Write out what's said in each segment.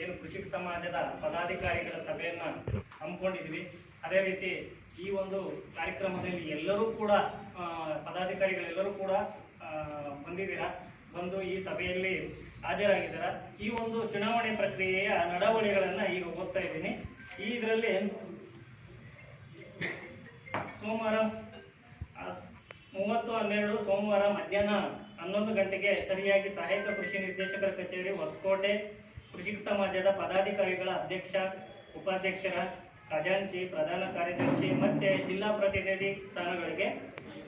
ಏನು ಕೃಷಿಕ ಸಮಾಜದ ಪದಾಧಿಕಾರಿಗಳ ಸಭೆಯನ್ನು ಹಮ್ಮಿಕೊಂಡಿದ್ವಿ ಅದೇ ರೀತಿ ಈ ಒಂದು ಕಾರ್ಯಕ್ರಮದಲ್ಲಿ ಎಲ್ಲರೂ ಕೂಡ ಪದಾಧಿಕಾರಿಗಳೆಲ್ಲರೂ ಕೂಡ ಬಂದಿದ್ದೀರಾ? ಬಂದು ಈ ಸಭೆಯಲ್ಲಿ ಹಾಜರಾಗಿದ್ದೀರಾ? ಈ ಒಂದು ಚುನಾವಣೆ ಪ್ರಕ್ರಿಯೆಯ ನಡವಳಿಗಳನ್ನು ಈಗ ಓದ್ತಾ ಇದ್ದೀನಿ. ಈ ಇದರಲ್ಲಿ ಸೋಮವಾರ ಮೂವತ್ತು ಹನ್ನೆರಡು ಸೋಮವಾರ ಮಧ್ಯಾಹ್ನ ಹನ್ನೊಂದು ಗಂಟೆಗೆ ಸರಿಯಾಗಿ ಸಹಾಯಕ ಕೃಷಿ ನಿರ್ದೇಶಕರ ಕಚೇರಿ ಹೊಸಕೋಟೆ ಕೃಷಿಕ ಸಮಾಜದ ಪದಾಧಿಕಾರಿಗಳ ಅಧ್ಯಕ್ಷ, ಉಪಾಧ್ಯಕ್ಷರ, ಖಜಾಂಚಿ ಪ್ರಧಾನ ಕಾರ್ಯದರ್ಶಿ ಮತ್ತೆ ಜಿಲ್ಲಾ ಪ್ರತಿನಿಧಿ ಸ್ಥಾನಗಳಿಗೆ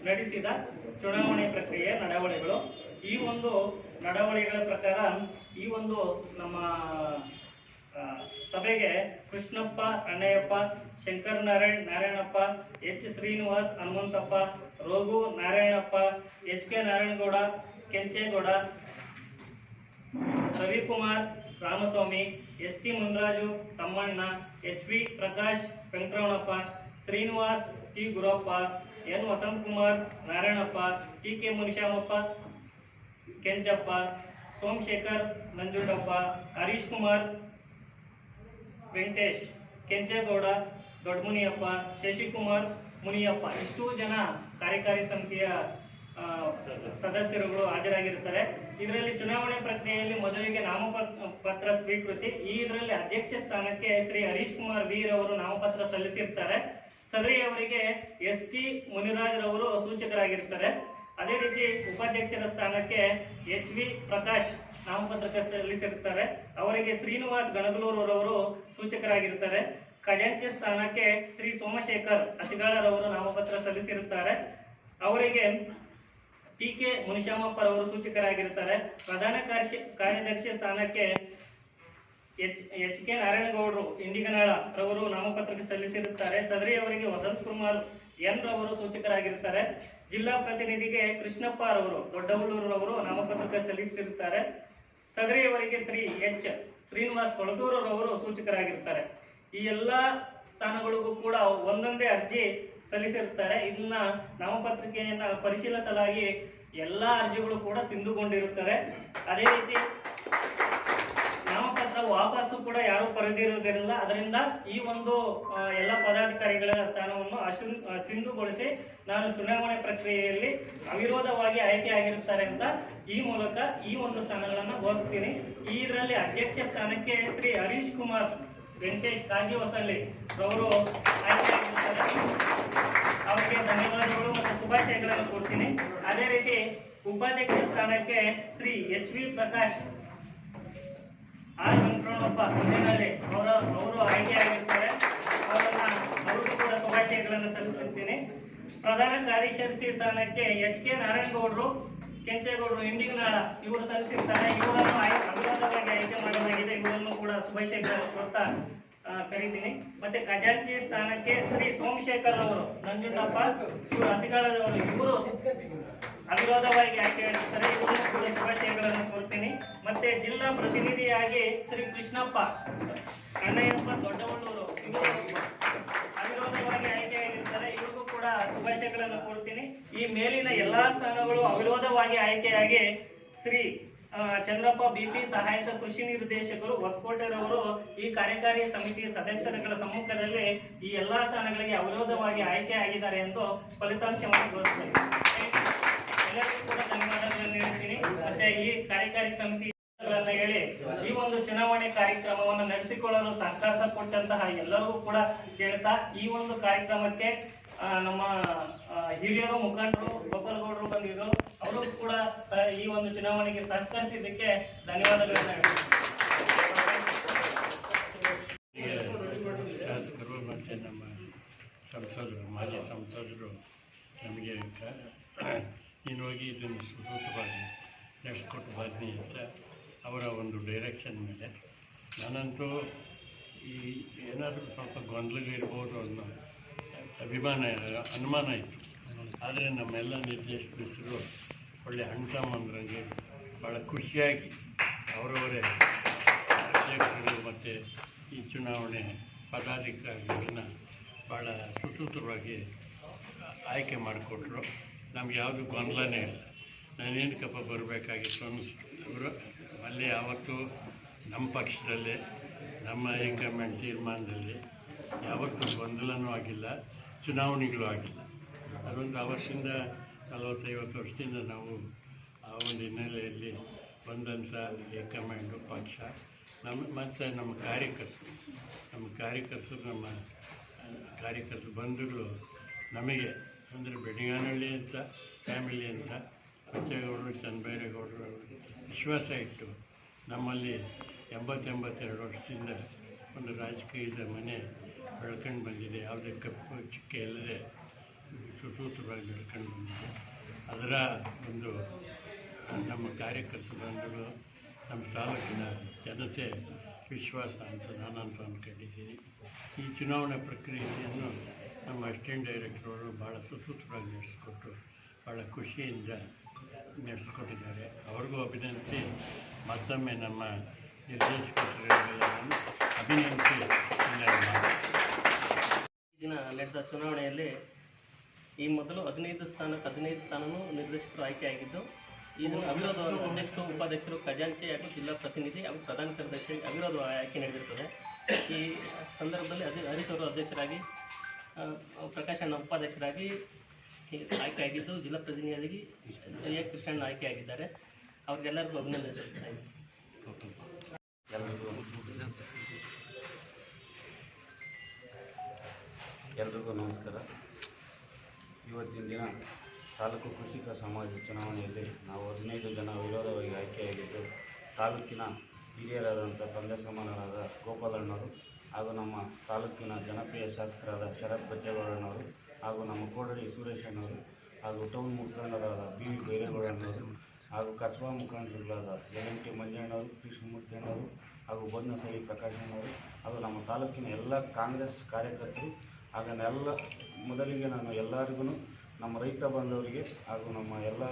ನಡೆಸಿದ ಚುನಾವಣೆ ಪ್ರಕ್ರಿಯೆ ನಡವಳಿಗಳು. ಈ ಒಂದು ನಡವಳಿಗಳ ಪ್ರಕಾರ ಈ ಒಂದು ನಮ್ಮ ಸಭೆಗೆ Krishnappa, Annayyappa, Shankar Narayan, Narayanappa, H Srinivas, Hanumanthappa Rogu Narayanappa, H K Narayanagowda, Kenchegowda, Ravikumar Ramaswamy S T Munraju, Thammanna H V Prakash, Venkataramanappa, Srinivas T Gurappa, N Vasanthakumar, Narayanappa, T K Munishamappa, Kenchappa, Somashekar Nanjundappa Harish Kumar, Venkatesh, Kenchegowda Doddamuniyappa Shashikumar, Muniyappa. ಇಷ್ಟು ಜನ ಕಾರ್ಯಕಾರಿ ಸಮಿತಿಯ ಸದಸ್ಯರುಗಳು ಹಾಜರಾಗಿರ್ತಾರೆ ಇದರಲ್ಲಿ ಚುನಾವಣೆ ಪ್ರಕ್ರಿಯೆಯಲ್ಲಿ ಮೊದಲಿಗೆ ನಾಮಪತ್ರ ಪತ್ರ ಸ್ವೀಕೃತಿ, ಈ ಇದರಲ್ಲಿ ಅಧ್ಯಕ್ಷ ಸ್ಥಾನಕ್ಕೆ ಶ್ರೀ ಹರೀಶ್ ಕುಮಾರ್ ವೀರ್ ಅವರು ನಾಮಪತ್ರ ಸಲ್ಲಿಸಿರ್ತಾರೆ. ಸದರಿ ಅವರಿಗೆ ಎಸ್ ಟಿ ಮುನಿರಾಜ್ ರವರು ಸೂಚಕರಾಗಿರ್ತಾರೆ. ಅದೇ ರೀತಿ ಉಪಾಧ್ಯಕ್ಷರ ಸ್ಥಾನಕ್ಕೆ ಎಚ್ ವಿ ಪ್ರಕಾಶ್ ನಾಮಪತ್ರ ಸಲ್ಲಿಸಿರ್ತಾರೆ. ಅವರಿಗೆ ಶ್ರೀನಿವಾಸ್ ಗಣಗಲೂರವರು ಸೂಚಕರಾಗಿರ್ತಾರೆ. ಖಜಾಂಚಿ ಸ್ಥಾನಕ್ಕೆ ಶ್ರೀ ಸೋಮಶೇಖರ್ ಅಸಿಗಾಳರವರು ನಾಮಪತ್ರ ಸಲ್ಲಿಸಿರುತ್ತಾರೆ. ಅವರಿಗೆ ಟಿ ಕೆ ಮುನಿಶಾಮಪ್ಪರವರು ಸೂಚಕರಾಗಿರ್ತಾರೆ ಪ್ರಧಾನ ಕಾರ್ಯ ಕಾರ್ಯದರ್ಶಿ ಸ್ಥಾನಕ್ಕೆ ಎಚ್ ಎಚ್ ಕೆ ನಾರಾಯಣಗೌಡರು ಇಂಡಿಗನಾಳ ರವರು ನಾಮಪತ್ರಕ್ಕೆ ಸಲ್ಲಿಸಿರುತ್ತಾರೆ. ಸದರಿ ಅವರಿಗೆ ವಸಂತ್ ಕುಮಾರ್ ಎನ್ ರವರು ಸೂಚಕರಾಗಿರ್ತಾರೆ ಜಿಲ್ಲಾ ಪ್ರತಿನಿಧಿಗೆ ಕೃಷ್ಣಪ್ಪ ರವರು ದೊಡ್ಡಹುಳ್ಳೂರವರು ನಾಮಪತ್ರಕ್ಕೆ ಸಲ್ಲಿಸಿರುತ್ತಾರೆ. ಸದರಿ ಅವರಿಗೆ ಶ್ರೀ ಎಚ್ ಶ್ರೀನಿವಾಸ್ ಕೊಳದೂರವರು ಸೂಚಕರಾಗಿರ್ತಾರೆ ಈ ಎಲ್ಲಾ ಸ್ಥಾನಗಳಿಗೂ ಕೂಡ ಒಂದೊಂದೇ ಅರ್ಜಿ ಸಲ್ಲಿಸಿರ್ತಾರೆ ಇದನ್ನ ನಾಮಪತ್ರಿಕೆಯನ್ನ ಪರಿಶೀಲಿಸಲಾಗಿ ಎಲ್ಲಾ ಅರ್ಜಿಗಳು ಕೂಡ ಸಿಂಧುಗೊಂಡಿರುತ್ತವೆ. ಅದೇ ರೀತಿ ನಾಮಪತ್ರ ವಾಪಸ್ಸು ಕೂಡ ಯಾರು ಪಡೆದಿರುವುದಿಲ್ಲ. ಅದರಿಂದ ಈ ಒಂದು ಎಲ್ಲ ಪದಾಧಿಕಾರಿಗಳ ಸ್ಥಾನವನ್ನು ಅಶು- ಸಿಂಧುಗೊಳಿಸಿ ನಾನು ಚುನಾವಣೆ ಪ್ರಕ್ರಿಯೆಯಲ್ಲಿ ಅವಿರೋಧವಾಗಿ ಆಯ್ಕೆಯಾಗಿರುತ್ತಾರೆ ಅಂತ ಈ ಮೂಲಕ ಈ ಒಂದು ಸ್ಥಾನಗಳನ್ನು ಘೋಷಿಸ್ತೀನಿ. ಇದರಲ್ಲಿ ಅಧ್ಯಕ್ಷ ಸ್ಥಾನಕ್ಕೆ ಶ್ರೀ ಹರೀಶ್ ಕುಮಾರ್ ವೆಂಕಟೇಶ್ ಕಾಜಿ ಹೊಸಳ್ಳಿ ಅವರು ಆಯ್ಕೆಯಾಗಿರುತ್ತಾರೆ. ಶುಭಾಶಯಗಳನ್ನು ಕೊಡ್ತೀನಿ ಅದೇ ರೀತಿ ಉಪಾಧ್ಯಕ್ಷ ಸ್ಥಾನಕ್ಕೆ Shri H V Prakash R Venkataramanappa ಹಿಂದಿನಲ್ಲಿ ಅವರ ಅವರು ಆಯ್ಕೆಯಾಗಿರ್ತಾರೆ. ಅವರನ್ನ ಅವರಿಗೂ ಕೂಡ ಶುಭಾಶಯಗಳನ್ನು ಸಲ್ಲಿಸುತ್ತೀನಿ ಪ್ರಧಾನ ಕಾರ್ಯದರ್ಶಿ ಸ್ಥಾನಕ್ಕೆ ಎಚ್ ಕೆ ನಾರಾಯಣಗೌಡರು, ಕೆಂಚೇಗೌಡರು, ಇಂಡಿಗನಾಳ ಇವರು ಸಲ್ಲಿಸಿರ್ತಾರೆ. ಇವರನ್ನು ಅಭಿವಾದವಾಗಿ ಆಯ್ಕೆ ಮಾಡಲಾಗಿದೆ. ಇವರನ್ನು ಕೂಡ ಶುಭಾಶಯಗಳನ್ನು ಕೊಡ್ತಾ ಕರೀತೀನಿ. ಮತ್ತೆ ಖಜಾಂಚಿ ಸ್ಥಾನಕ್ಕೆ ಶ್ರೀ ಸೋಮಶೇಖರ್ ಅವರು, ನಂಜುಂಡಪ್ಪ, ಇವರು ಹಸಿಗಾಳದವರು, ಇವರು ಅವಿರೋಧವಾಗಿ ಆಯ್ಕೆಯಾಗಿರ್ತಾರೆ ಇವರು ಕೂಡ ಶುಭಾಶಯಗಳನ್ನು ಕೊಡ್ತೀನಿ ಮತ್ತೆ ಜಿಲ್ಲಾ ಪ್ರತಿನಿಧಿಯಾಗಿ ಶ್ರೀ ಕೃಷ್ಣಪ್ಪ, ಕಣ್ಣಯ್ಯಪ್ಪ ದೊಡ್ಡವಳ್ಳೂರು ಇವರು ಅವಿರೋಧವಾಗಿ ಆಯ್ಕೆಯಾಗಿರ್ತಾರೆ ಇವ್ರಿಗೂ ಕೂಡ ಶುಭಾಶಯಗಳನ್ನು ಕೊಡ್ತೀನಿ ಈ ಮೇಲಿನ ಎಲ್ಲಾ ಸ್ಥಾನಗಳು ಅವಿರೋಧವಾಗಿ ಆಯ್ಕೆಯಾಗಿ ಶ್ರೀ ಚಂದ್ರಪ್ಪ, ಬಿಪಿ, ಸಹಾಯಕ ಕೃಷಿ ನಿರ್ದೇಶಕರು, ಹೊಸಕೋಟೆರವರು ಈ ಕಾರ್ಯಕಾರಿ ಸಮಿತಿ ಸದಸ್ಯರುಗಳ ಸಮ್ಮುಖದಲ್ಲಿ ಈ ಎಲ್ಲಾ ಸ್ಥಾನಗಳಿಗೆ ಅವಿರೋಧವಾಗಿ ಆಯ್ಕೆ ಆಗಿದ್ದಾರೆ ಎಂದು ಫಲಿತಾಂಶವನ್ನು ಘೋಷಿಸಿದೆ ಎಲ್ಲರಿಗೂ ಕೂಡ ಧನ್ಯವಾದಗಳನ್ನು ಹೇಳ್ತೀನಿ. ಮತ್ತೆ ಈ ಕಾರ್ಯಕಾರಿ ಸಮಿತಿ ಹೇಳಿ ಈ ಒಂದು ಚುನಾವಣೆ ಕಾರ್ಯಕ್ರಮವನ್ನು ನಡೆಸಿಕೊಳ್ಳಲು ಸಹಕಾರ ಕೊಟ್ಟಂತಹ ಎಲ್ಲರಿಗೂ ಕೂಡ ಕೇಳ್ತಾ ಈ ಒಂದು ಕಾರ್ಯಕ್ರಮಕ್ಕೆ ನಮ್ಮ ಹಿರಿಯರು ಮುಖಂಡರು ಬಂದಿದ್ರು ಅವರು ಕೂಡ ಈ ಒಂದು ಚುನಾವಣೆಗೆ ಸಹಕರಿಸಿದ್ದಕ್ಕೆ ಧನ್ಯವಾದಗಳನ್ನ ಶಾಸಕರು ಮತ್ತು ನಮ್ಮ ಸಂಸದರು, ಮಾಜಿ ಸಂಸದರು, ನಮಗೆ ನೀನು ಹೋಗಿ ಇದನ್ನು ಸುಸೂತ್ರವಾಗಿ ನಡೆಸ್ಕೊಟ್ಟು ಬನ್ನಿ ಅಂತ ಅವರ ಒಂದು ಡೈರೆಕ್ಷನ್ ಮೇಲೆ ನಾನಂತೂ ಈ ಏನಾದರೂ ಸ್ವಲ್ಪ ಗೊಂದಲಗಳಿರ್ಬೋದು ಅನ್ನೋ ಅಭಿಮಾನ ಅನುಮಾನ ಇತ್ತು. ಆದರೆ ನಮ್ಮೆಲ್ಲ ನಿರ್ದೇಶಕರು ಒಳ್ಳೆ ಹಣ್ತಮ್ಮಂದ್ರಂಗೆ ಭಾಳ ಖುಷಿಯಾಗಿ ಅವರವರೇ ಅಧ್ಯಕ್ಷರು ಮತ್ತು ಈ ಚುನಾವಣೆ ಪದಾಧಿಕಾರಿಗಳನ್ನ ಭಾಳ ಸುಸೂತ್ರವಾಗಿ ಆಯ್ಕೆ ಮಾಡಿಕೊಟ್ರು. ನಮ್ಗೆ ಯಾವುದು ಗೊಂದಲನೇ ಇಲ್ಲ. ನಾನೇನಕ್ಕಪ್ಪ ಬರಬೇಕಾಗಿತ್ತು ಅನ್ನಿಸ್ತು. ಅವರು ಅಲ್ಲಿ ಯಾವತ್ತೂ ನಮ್ಮ ಪಕ್ಷದಲ್ಲಿ, ನಮ್ಮ ಹೈಕಮಾಂಡ್ ತೀರ್ಮಾನದಲ್ಲಿ ಯಾವತ್ತೂ ಗೊಂದಲನೂ ಆಗಿಲ್ಲ, ಚುನಾವಣೆಗಳು ಆಗಿಲ್ಲ. ಅದೊಂದು ಅವಶ್ಯದಿಂದ ನಲವತ್ತೈವತ್ತು ವರ್ಷದಿಂದ ನಾವು ಆ ಒಂದು ಹಿನ್ನೆಲೆಯಲ್ಲಿ ಬಂದಂಥ ಹೈಕಮಾಂಡು ಪಕ್ಷ, ನಮ್ಮ ಮತ್ತು ನಮ್ಮ ಕಾರ್ಯಕರ್ತರು. ನಮ್ಮ ಕಾರ್ಯಕರ್ತರು ನಮ್ಮ ಕಾರ್ಯಕರ್ತರು ಕಾರ್ಯಕರ್ತ ಬಂಧುಗಳು ನಮಗೆ ಅಂದರೆ ಬೆಡಿಗಾನಹಳ್ಳಿ ಅಂತ, ಫ್ಯಾಮಿಲಿ ಅಂತ ಬಚ್ಚೇಗೌಡರು ಚನ್ನಬೈರೇಗೌಡರು ವಿಶ್ವಾಸ ಇಟ್ಟು ನಮ್ಮಲ್ಲಿ ಎಂಬತ್ತೆಂಬತ್ತೆರಡು ವರ್ಷದಿಂದ ಒಂದು ರಾಜಕೀಯದ ಮನೆ ಬೆಳ್ಕೊಂಡು ಬಂದಿದೆ. ಯಾವುದೇ ಕಪ್ಪು ಚುಕ್ಕೆ ಇಲ್ಲದೆ ಸುಸೂತ್ರವಾಗಿ ನಡ್ಕೊಂಡು ಬಂದಿದೆ. ಅದರ ಒಂದು ನಮ್ಮ ಕಾರ್ಯಕರ್ತ ನಮ್ಮ ತಾಲೂಕಿನ ಜನತೆ ವಿಶ್ವಾಸ ಅಂತ ನಾನು ಅಂತ ಅಂದ್ಕೊಂಡಿದ್ದೀನಿ ಈ ಚುನಾವಣಾ ಪ್ರಕ್ರಿಯೆಯನ್ನು ನಮ್ಮ ಅಸಿಸ್ಟೆಂಟ್ ಡೈರೆಕ್ಟರ್ ಭಾಳ ಸುಸೂತ್ರವಾಗಿ ನಡೆಸಿಕೊಟ್ಟು ಭಾಳ ಖುಷಿಯಿಂದ ನಡೆಸಿಕೊಟ್ಟಿದ್ದಾರೆ. ಅವ್ರಿಗೂ ಅಭಿನಂದಿಸಿ ಮತ್ತೊಮ್ಮೆ ನಮ್ಮ ನಿರ್ದೇಶಕರುಗಳನ್ನು ನಾನು ಅಭಿನಂದಿಸಿ. ದಿನ ನಡೆದ ಚುನಾವಣೆಯಲ್ಲಿ ಈ ಮೊದಲು ಹದಿನೈದು ಸ್ಥಾನಕ್ಕೆ ಹದಿನೈದು ಸ್ಥಾನವೂ ನಿರ್ದೇಶಕರು ಆಯ್ಕೆಯಾಗಿದ್ದು ಇದು ಅವಿರೋಧ ಅಧ್ಯಕ್ಷರು ಉಪಾಧ್ಯಕ್ಷರು ಖಜಾಂಚಿ ಹಾಗೂ ಜಿಲ್ಲಾ ಪ್ರತಿನಿಧಿ ಹಾಗೂ ಪ್ರಧಾನ ಕಾರ್ಯದರ್ಶಿ ಅವಿರೋಧ ಆಯ್ಕೆ ನಡೆದಿರುತ್ತದೆ ಈ ಸಂದರ್ಭದಲ್ಲಿ ಅದಿ ಹರೀಶ್ ಅವರು ಅಧ್ಯಕ್ಷರಾಗಿ ಪ್ರಕಾಶ್ ಅಣ್ಣ ಉಪಾಧ್ಯಕ್ಷರಾಗಿ ಆಯ್ಕೆ ಆಯ್ಕೆಯಾಗಿದ್ದು ಜಿಲ್ಲಾ ಪ್ರತಿನಿಧಿಯಾಗಿ ಎ. ಕೃಷ್ಣಣ್ಣ ಆಯ್ಕೆಯಾಗಿದ್ದಾರೆ ಅವ್ರಿಗೆಲ್ಲರಿಗೂ ಅಭಿನಂದನೆ ಸಲ್ಲಿಸ್ತಾ ಇದ್ದೀನಿ. ಎಲ್ರಿಗೂ ನಮಸ್ಕಾರ. ಇವತ್ತಿನ ದಿನ ತಾಲೂಕು ಕೃಷಿಕ ಸಮಾಜ ಚುನಾವಣೆಯಲ್ಲಿ ನಾವು ಹದಿನೈದು ಜನ ವಿರೋಧವಾಗಿ ಆಯ್ಕೆಯಾಗಿದ್ದು, ತಾಲೂಕಿನ ಹಿರಿಯರಾದಂಥ ತಂದೆ ಸಮಾನರಾದ ಗೋಪಾಲಣ್ಣವರು ಹಾಗೂ ನಮ್ಮ ತಾಲೂಕಿನ ಜನಪ್ರಿಯ ಶಾಸಕರಾದ ಶರತ್ ಬಚ್ಚೇಗೌಡಣ್ಣವರು ಹಾಗೂ ನಮ್ಮ ಕೋಡಳಿ ಸುರೇಶಣ್ಣವರು ಹಾಗೂ ಟೌನ್ ಮುಖಂಡರಾದ ಬಿ ವಿ ಬೈರೇಗೌಡಣ್ಣವರು ಹಾಗೂ ಕಸಬಾ ಮುಖಂಡರುಗಳಾದ ಎಲ್ ಎಂ ಟಿ ಮಂಜಣ್ಣವರು ಕೃಷ್ಣಮೂರ್ತಿ ಅಣ್ಣವರು ಹಾಗೂ ಬನ್ನಸಳಿ ಪ್ರಕಾಶ್ ಅಣ್ಣವರು ಹಾಗೂ ನಮ್ಮ ತಾಲೂಕಿನ ಎಲ್ಲ ಕಾಂಗ್ರೆಸ್ ಕಾರ್ಯಕರ್ತರು ಹಾಗೂ ಎಲ್ಲ ಮೊದಲಿಗೆ ನಾನು ಎಲ್ಲರಿಗೂ ನಮ್ಮ ರೈತ ಬಾಂಧವರಿಗೆ ಹಾಗೂ ನಮ್ಮ ಎಲ್ಲ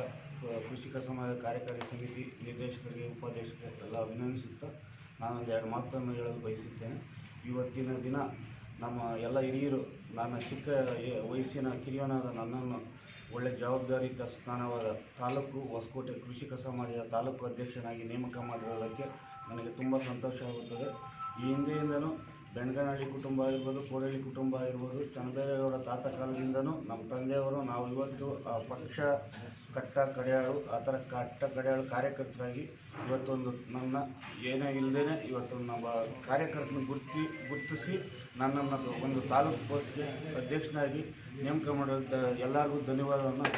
ಕೃಷಿಕ ಸಮಾಜ ಕಾರ್ಯಕಾರಿ ಸಮಿತಿ ನಿರ್ದೇಶಕರಿಗೆ, ಉಪಾಧ್ಯಕ್ಷರಿಗೆ ಎಲ್ಲ ಅಭಿನಂದಿಸುತ್ತಾ ನಾನೊಂದು ಎರಡು ಮಾತನ್ನು ಹೇಳಲು ಬಯಸುತ್ತೇನೆ. ಇವತ್ತಿನ ದಿನ ನಮ್ಮ ಎಲ್ಲ ಹಿರಿಯರು, ನನ್ನ ಚಿಕ್ಕ ವಯಸ್ಸಿನ ಕಿರಿಯನಾದ ನನ್ನನ್ನು ಒಳ್ಳೆ ಜವಾಬ್ದಾರಿಯುತ ಸ್ಥಾನವಾದ ತಾಲೂಕು ಹೊಸಕೋಟೆ ಕೃಷಿಕ ಸಮಾಜದ ತಾಲೂಕು ಅಧ್ಯಕ್ಷನಾಗಿ ನೇಮಕ ಮಾಡಿರೋದಕ್ಕೆ ನನಗೆ ತುಂಬ ಸಂತೋಷ ಆಗುತ್ತದೆ ಈ ಹಿಂದೆಯಿಂದನೂ ಬೆಣಗನಹಳ್ಳಿ ಕುಟುಂಬ ಆಗಿರ್ಬೋದು ಕೋಡಳ್ಳಿ ಕುಟುಂಬ ಆಗಿರ್ಬೋದು, ಚನ್ನಬೈರೇಗೌಡ ತಾತ ಕಾಲದಿಂದನೂ ನಮ್ಮ ತಂದೆಯವರು ನಾವು ಇವತ್ತು ಆ ಪಕ್ಷ ಕಟ್ಟ ಕಡೆಯಾಳು, ಆ ಥರ ಕಟ್ಟ ಕಡೆಯಾಳು ಕಾರ್ಯಕರ್ತರಾಗಿ ಇವತ್ತೊಂದು ನನ್ನ ಏನೇ ಇಲ್ಲದೇ ಇವತ್ತು ನಮ್ಮ ಕಾರ್ಯಕರ್ತನ ಗುರ್ತಿ ಗುರ್ತಿಸಿ ನನ್ನನ್ನು ಒಂದು ತಾಲೂಕು ಅಧ್ಯಕ್ಷನಾಗಿ ನೇಮಕ ಮಾಡಿದ ಎಲ್ಲರಿಗೂ ಧನ್ಯವಾದವನ್ನು.